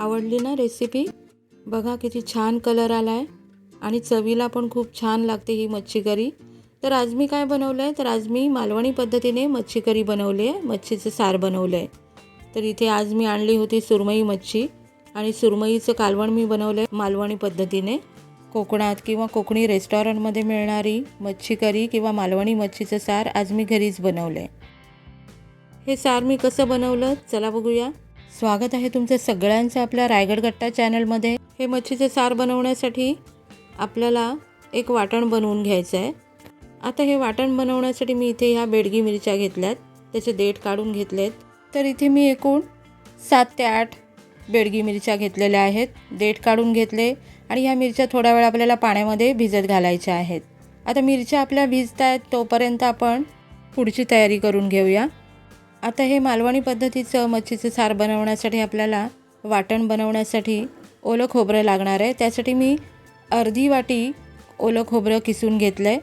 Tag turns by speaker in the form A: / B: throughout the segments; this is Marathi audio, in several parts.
A: आवडली ना रेसिपी बघा किती छान कलर आला आहे आणि चवीला पण खूप छान लागते ही मच्छी करी तर आज मी काय बनवलं आहे तर आज मी मालवणी पद्धतीने मच्छी करी बनवली आहे मच्छीचं सार बनवलं आहे तर इथे आज मी आणली होती सुरमई मच्छी आणि सुरमईचं कालवण मी बनवलं आहे मालवणी पद्धतीने. कोकणात किंवा कोकणी रेस्टॉरंटमध्ये मिळणारी मच्छी करी किंवा मालवणी मच्छीचं सार आज मी घरीच बनवलं आहे हे सार मी कसं बनवलं? चला बघूया. स्वागत आहे तुमचं सगळ्यांचं आपल्या रायगड गट्टा चॅनलमध्ये. हे मच्छीचं सार बनवण्यासाठी आपल्याला एक वाटण बनवून घ्यायचं आहे. आता हे वाटण बनवण्यासाठी मी इथे ह्या बेडगी मिरच्या घेतल्यात. त्याचे देठ काढून घेतलेत. तर इथे मी एकूण सात ते आठ बेडगी मिरच्या घेतलेल्या आहेत. देठ काढून घेतले आणि ह्या मिरच्या थोडा वेळ आपल्याला पाण्यामध्ये भिजत घालायच्या आहेत. आता मिरच्या आपल्या भिजत आहेत तोपर्यंत आपण पुढची तयारी करून घेऊया. आता हे मालवणी पद्धतीचं मच्छीचं सार बनवण्यासाठी आपल्याला वाटण बनवण्यासाठी ओलं खोबरं लागणार आहे. त्यासाठी मी अर्धी वाटी ओलं खोबरं किसून घेतलं आहे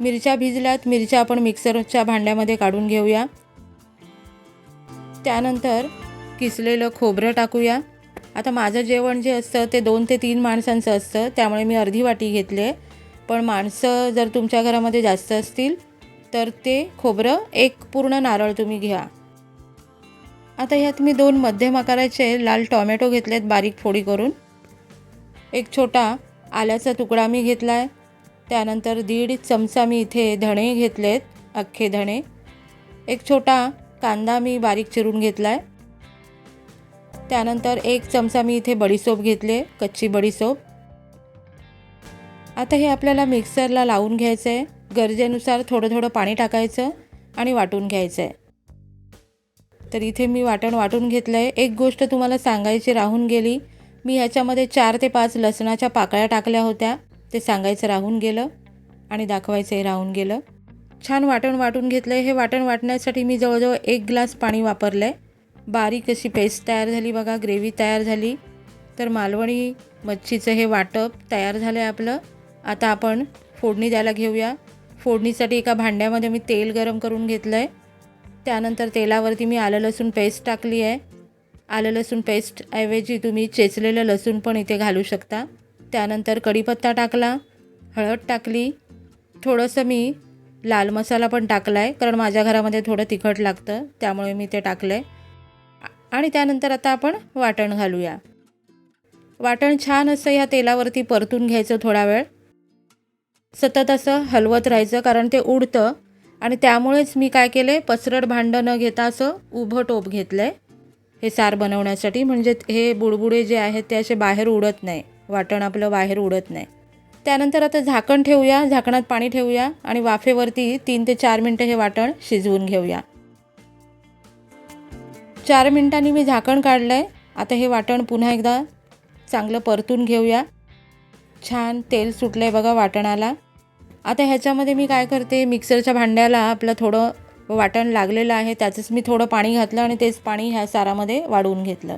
A: मिरच्या भिजल्यात मिरच्या आपण मिक्सरच्या भांड्यामध्ये काढून घेऊया. त्यानंतर किसलेलं खोबरं टाकूया. आता माझं जेवण जे असतं ते दोन ते तीन माणसांचं असतं त्यामुळे मी अर्धी वाटी घेतले पण माणसं जर तुमच्या घरामध्ये जास्त असतील तर ते खोबरं एक पूर्ण नारळ तुम्ही घ्या. आता ह्यात मी दोन मध्यम आकाराचे लाल टॉमॅटो घेतलेत बारीक फोडी करून. एक छोटा आल्याचा तुकडा मी घेतला आहे त्यानंतर दीड चमचा मी इथे धणे घेतलेत अख्खे धणे. एक छोटा कांदा मी बारीक चिरून घेतला आहे त्यानंतर एक चमचा मी इथे बडीसोप घेतले कच्ची बडीसोप. आता हे आपल्याला मिक्सरला लावून घ्यायचं आहे गरजेनुसार थोडं थोडं पाणी टाकायचं आणि वाटून घ्यायचं आहे तर इथे मी वाटण वाटून घेतलं आहे एक गोष्ट तुम्हाला सांगायची राहून गेली. मी ह्याच्यामध्ये चार ते पाच लसणाच्या पाकळ्या टाकल्या होत्या. ते सांगायचं राहून गेलं आणि दाखवायचंही राहून गेलं. छान वाटण वाटून घेतलं आहे हे वाटण वाटण्यासाठी मी जवळजवळ एक ग्लास पाणी वापरलं आहे बारीक अशी पेस्ट तयार झाली बघा ग्रेव्ही तयार झाली. तर मालवणी मच्छीचं हे वाटप तयार झालं आहे आपलं. आता आपण फोडणी द्यायला घेऊया. फोडणीसाठी एका भांड्यामध्ये मी तेल गरम करून घेतलं आहे. त्यानंतर तेलावरती मी आलं लसूण पेस्ट टाकली आहे. आलं लसूण पेस्टऐवजी तुम्ही चेचलेलं लसूण पण इथे घालू शकता. त्यानंतर कढीपत्ता टाकला हळद टाकली. थोडंसं मी लाल मसाला पण टाकला आहे कारण माझ्या घरामध्ये थोडं तिखट लागतं त्यामुळे मी ते टाकलं आहे आणि त्यानंतर आता आपण वाटण घालूया. वाटण छान असं ह्या तेलावरती परतून घ्यायचं थोडा वेळ. सतत असं हलवत राहायचं कारण ते उडतं. आणि त्यामुळेच मी काय केलं आहे पसरट भांडं न घेता असं उभं टोप घेतलं आहे हे सार बनवण्यासाठी. म्हणजे हे बुडबुडे जे आहेत ते असे बाहेर उडत नाही. वाटण आपलं बाहेर उडत नाही. त्यानंतर आता झाकण ठेवूया. झाकणात पाणी ठेवूया. आणि वाफेवरती तीन ते चार मिनटं हे वाटण शिजवून घेऊया. चार मिनटांनी मी झाकण काढलं आहे आता हे वाटण पुन्हा एकदा चांगलं परतून घेऊया. छान तेल सुटलं आहे बघा वाटणाला. आता ह्याच्यामध्ये मी काय करते? मिक्सरच्या भांड्याला आपलं थोडं वाटण लागलेलं आहे. त्याचंच मी थोडं पाणी घातलं आणि तेच पाणी ह्या सारामध्ये वाढवून घेतलं.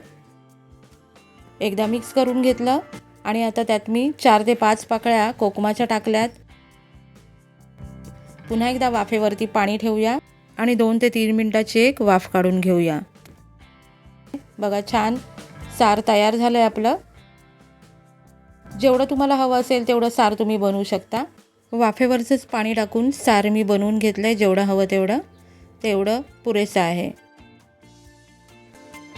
A: एकदा मिक्स करून घेतलं आणि आता त्यात मी चार ते पाच पाकळ्या कोकमाच्या टाकल्यात. पुन्हा एकदा वाफेवरती पाणी ठेवूया आणि दोन ते तीन मिनटाची एक वाफ काढून घेऊया. बघा छान सार तयार झालं आहे आपलं. जेवढं तुम्हाला हवं असेल तेवढं सार तुम्ही बनवू शकता. वाफेवरचंच पाणी टाकून सार मी बनवून घेतलं आहे जेवढं हवं तेवढं. तेवढं पुरेसं आहे.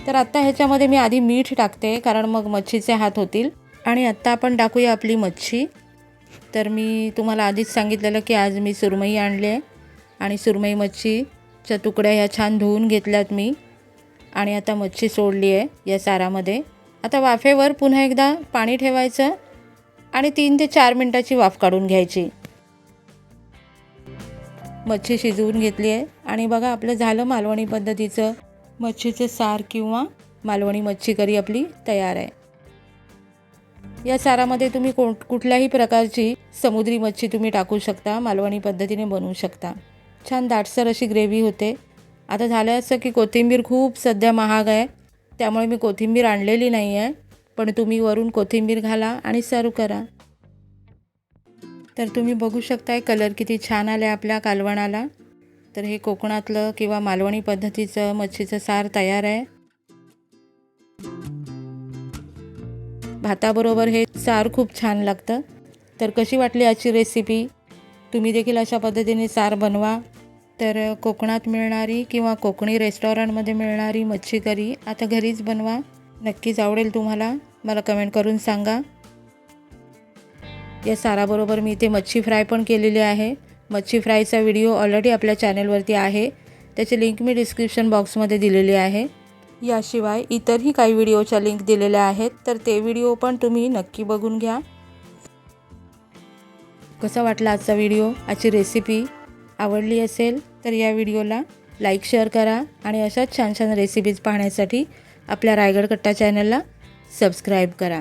A: तर आत्ता ह्याच्यामध्ये मी आधी मीठ टाकते कारण मग मच्छीचे हात होतील. आणि आत्ता आपण टाकूया आपली मच्छी. तर मी तुम्हाला आधीच सांगितलेलं की आज मी सुरमई आणली आहे. आणि सुरमई मच्छीच्या तुकड्या ह्या छान धुवून घेतल्यात मी. आणि आता मच्छी सोडली आहे या सारामध्ये. आता वाफेवर पुन्हा एकदा पाणी ठेवायचं आणि तीन ते चार मिनटाची वाफ काढून घ्यायची. मच्छी शिजवून घेतली आहे. आणि बघा आपलं झालं मालवणी पद्धतीचं मच्छीचं सार किंवा मालवणी मच्छी करी आपली तयार आहे. या सारामध्ये तुम्ही कोण कुठल्याही प्रकारची समुद्री मच्छी तुम्ही टाकू शकता मालवणी पद्धतीने बनवू शकता. छान दाटसर अशी ग्रेव्ही होते. आता झालं असं की कोथिंबीर खूप सध्या महाग आहे. त्यामुळे मी कोथिंबीर आणलेली नाही आहे पण तुम्ही वरून कोथिंबीर घाला आणि सर्व करा. तर तुम्ही बघू शकताय कलर किती छान आले आपल्या कालवणाला. तर हे कोकणातलं किंवा मालवणी पद्धतीचं मच्छीचं सार तयार आहे. भाताबरोबर हे सार खूप छान लागतं. तर कशी वाटली आजची रेसिपी तुम्ही देखील अशा पद्धतीने सार बनवा. तर कोकणात मिळणारी किंवा कोकणी रेस्टॉरंटमध्ये मिळणारी मच्छी करी आता घरीच बनवा. नक्कीच आवडेल तुम्हाला. मला कमेंट करून सांगा. या साराबरोबर मी इथे मच्छी फ्राय पण केलेली आहे. मच्छी फ्रायचा व्हिडिओ ऑलरेडी आपल्या चॅनलवरती आहे. त्याची लिंक मी डिस्क्रिप्शन बॉक्समध्ये दिलेली आहे. याशिवाय इतरही काही व्हिडिओच्या लिंक दिलेल्या आहेत तर ते व्हिडिओ पण तुम्ही नक्की बघून घ्या. कसा वाटला आजचा व्हिडिओ? आजची रेसिपी आवडली असेल तर या व्हिडिओला लाईक शेअर करा आणि अशाच छान छान रेसिपीज पाहण्यासाठी आपल्या रायगड कट्टा चॅनलला सबस्क्राईब करा.